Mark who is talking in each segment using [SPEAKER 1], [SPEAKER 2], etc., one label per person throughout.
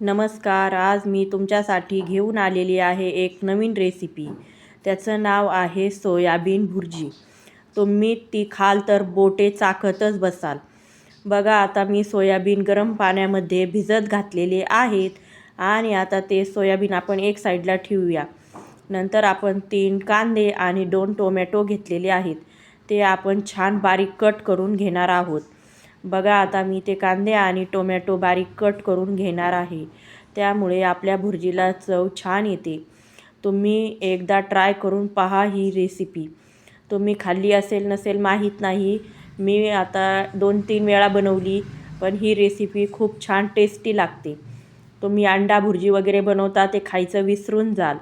[SPEAKER 1] नमस्कार आज मी तुमच्यासाठी घेऊन आलेली आहे एक नवीन रेसिपी त्याचं नाव आहे सोयाबीन भुर्जी. तुम्ही ती खाल तर बोटे चाकतच बसाल. बघा आता मी सोयाबीन गरम पाण्यामध्ये भिजत घातलेले आहेत आणि आता ते सोयाबीन आपण एक साईडला ठेवूया. नंतर आपण तीन कांदे आणि दोन टोमॅटो घेतलेले आहेत. ते आपण छान बारीक कट करून घेणार आहोत. बघा आता मी ते कांदे आणि टोमॅटो बारीक कट करून घेणार आहे. त्यामुळे आपल्या भुर्जीला चव छान येते. तुम्ही एकदा ट्राय करून पहा ही रेसिपी. तुम्ही खाल्ली असेल नसेल माहीत नाही. मी आता दोन तीन वेळा बनवली पण ही रेसिपी खूप छान टेस्टी लागते. तुम्ही अंडा भुर्जी वगैरे बनवता ते खायचं विसरून जाल.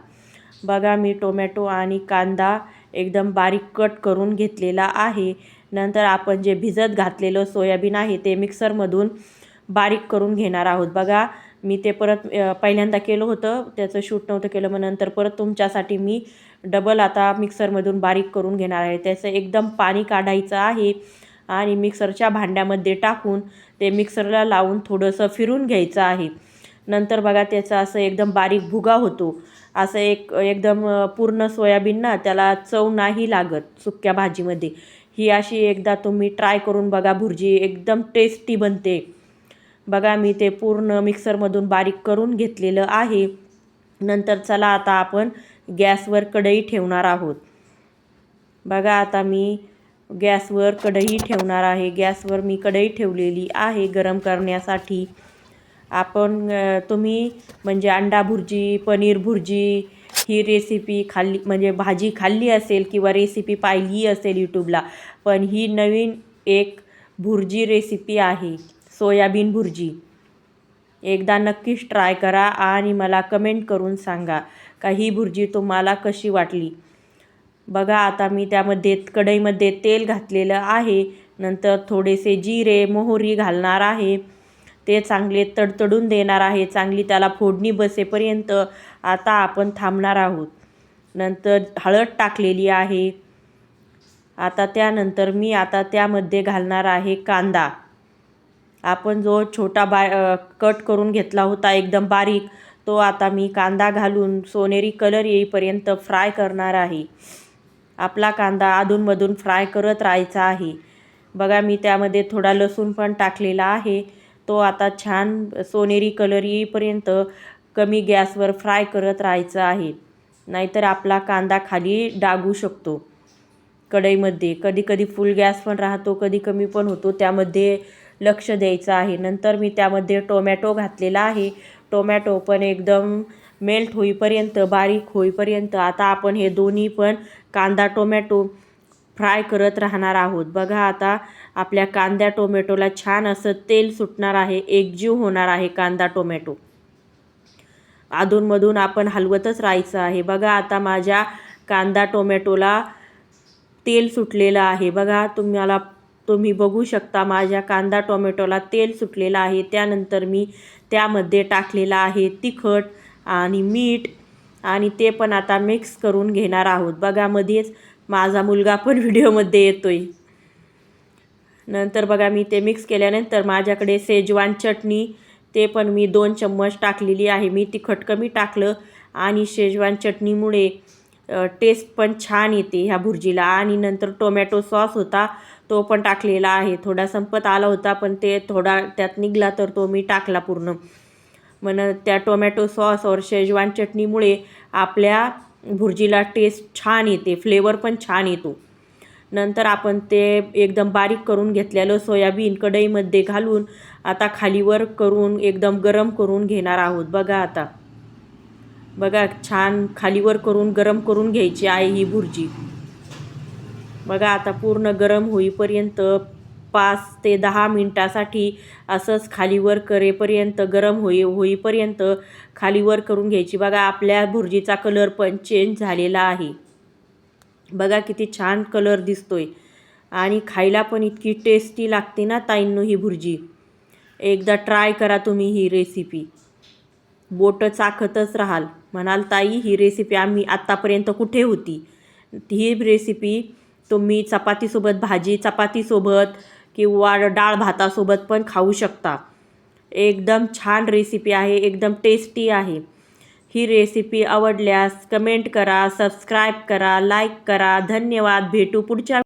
[SPEAKER 1] बघा मी टोमॅटो आणि कांदा एकदम बारीक कट करून घेतलेला आहे. नंतर आपण जे भिजत घातलेलं सोयाबीन आहे ते मिक्सरमधून बारीक करून घेणार आहोत. बघा मी ते परत पहिल्यांदा केलं होतं. त्याचं शूट नव्हतं केलं मग नंतर परत तुमच्यासाठी मी डबल आता मिक्सरमधून बारीक करून घेणार आहे. त्याचं एकदम पाणी काढायचं आहे आणि मिक्सरच्या भांड्यामध्ये टाकून ते मिक्सरला लावून थोडंसं फिरून घ्यायचं आहे. नंतर बघा त्याचा असं एकदम बारीक भुगा होतो. असं एक एकदम पूर्ण सोयाबीन ना त्याला चव नाही लागत सुक्या भाजीमध्ये. ही अशी एकदा तुम्ही ट्राय करून बघा भुर्जी एकदम टेस्टी बनते. बघा मी ते पूर्ण मिक्सरमधून बारीक करून घेतलेलं आहे. नंतर चला आता आपण गॅसवर कढई ठेवणार आहोत. बघा आता मी गॅसवर कढई ठेवणार आहे. गॅसवर मी कढई ठेवलेली आहे गरम करण्यासाठी. आपण तुम्ही म्हणजे अंडा भुर्जी पनीर भुर्जी ही रेसिपी खाल्ली म्हणजे भाजी खाल्ली असेल किंवा रेसिपी पाहिली असेल यूट्यूबला पण ही नवीन एक भुर्जी रेसिपी आहे सोयाबीन भुर्जी. एकदा नक्कीच ट्राय करा आणि मला कमेंट करून सांगा का ही भुर्जी तुम्हाला कशी वाटली. बघा आता मी त्यामध्ये कढईमध्ये तेल घातलेलं आहे. नंतर थोडेसे जिरे मोहरी घालणार आहे. ते चांगले तडतडून देणार आहे चांगली त्याला फोडणी बसेपर्यंत आता आपण थांबणार आहोत. नंतर हळद टाकलेली आहे. आता त्यानंतर मी आता त्यामध्ये घालणार आहे कांदा. आपण जो छोटा बा कट करून घेतला होता एकदम बारीक तो आता मी कांदा घालून सोनेरी कलर येईपर्यंत फ्राय करणार आहे. आपला कांदा अधूनमधून फ्राय करत राहायचा आहे. बघा मी त्यामध्ये थोडा लसूण पण टाकलेला आहे. तो आता छान सोनेरी कलर येईपर्यंत कमी गॅसवर फ्राय करत राहायचं आहे. नाहीतर आपला कांदा खाली डागू शकतो. कढईमध्ये कधी कधी फुल गॅस पण राहतो कधी कमी पण होतो त्यामध्ये लक्ष द्यायचं आहे. नंतर मी त्यामध्ये टोमॅटो घातलेला आहे. टोमॅटो पण एकदम मेल्ट होईपर्यंत बारीक होईपर्यंत आता आपण हे दोन्ही पण कांदा टोमॅटो फ्राय करत राहणार आहोत. बघा आता आपल्या कांद्या टोमॅटोला छान असं तेल सुटणार आहे एकजीव होणार आहे कांदा टोमॅटो. अधूनमधून आपण हलवतच राहायचं आहे. बघा आता माझ्या कांदा टोमॅटोला तेल सुटलेलं आहे. बघा तुम्हाला तुम्ही बघू शकता माझ्या कांदा टोमॅटोला तेल सुटलेलं आहे. त्यानंतर मी त्यामध्ये टाकलेलं आहे तिखट आणि मीठ आणि ते पण आता मिक्स करून घेणार आहोत. बघा मध्येच माझा मुलगा पण व्हिडिओमध्ये येतो आहे नंतर बघा मी ते मिक्स केल्यानंतर माझ्याकडे सेजवान चटणी ते पण मी दोन चम्मच टाकलेली आहे. मी तिखट कमी टाकलं आणि शेजवान चटणीमुळे टेस्ट पण छान येते ह्या भुर्जीला. आणि नंतर टोमॅटो सॉस होता तो पण टाकलेला आहे. थोडा संपत आला होता पण ते थोडा त्यात निघला तर तो मी टाकला पूर्ण. मन त्या टोमॅटो सॉस और शेजवान चटणीमुळे आपल्या भुर्जीला टेस्ट छान येते फ्लेवर पण छान येतो. नंतर आपण ते एकदम बारीक करून घेतलेलं सोयाबीन कढईमध्ये घालून आता खालीवर करून एकदम गरम करून घेणार आहोत. बघा आता. बघा छान खालीवर करून गरम करून घ्यायची आहे ही भुर्जी. बघा आता पूर्ण गरम होईपर्यंत पाच ते दहा मिनटासाठी असंच खालीवर करेपर्यंत गरम होई होईपर्यंत खालीवर करून घ्यायची. बघा आपल्या भुर्जीचा कलर पण चेंज झालेला आहे. बघा किती छान कलर दिसतोय. आणि खायला पण इतकी टेस्टी लागते ना ताईंनो ही भुर्जी. एकदा ट्राय करा तुम्ही ही रेसिपी बोटं चाखतच राहाल. म्हणाल ताई ही रेसिपी आम्ही आत्तापर्यंत कुठे होती? ही रेसिपी तुम्ही चपातीसोबत भाजी चपातीसोबत किंवा डाळ भातासोबत पण खाऊ शकता. एकदम छान रेसिपी आहे एकदम टेस्टी आहे. ही रेसिपी आवडल्यास कमेंट करा सबस्क्राईब करा लाईक करा. धन्यवाद. भेटू पुढच्या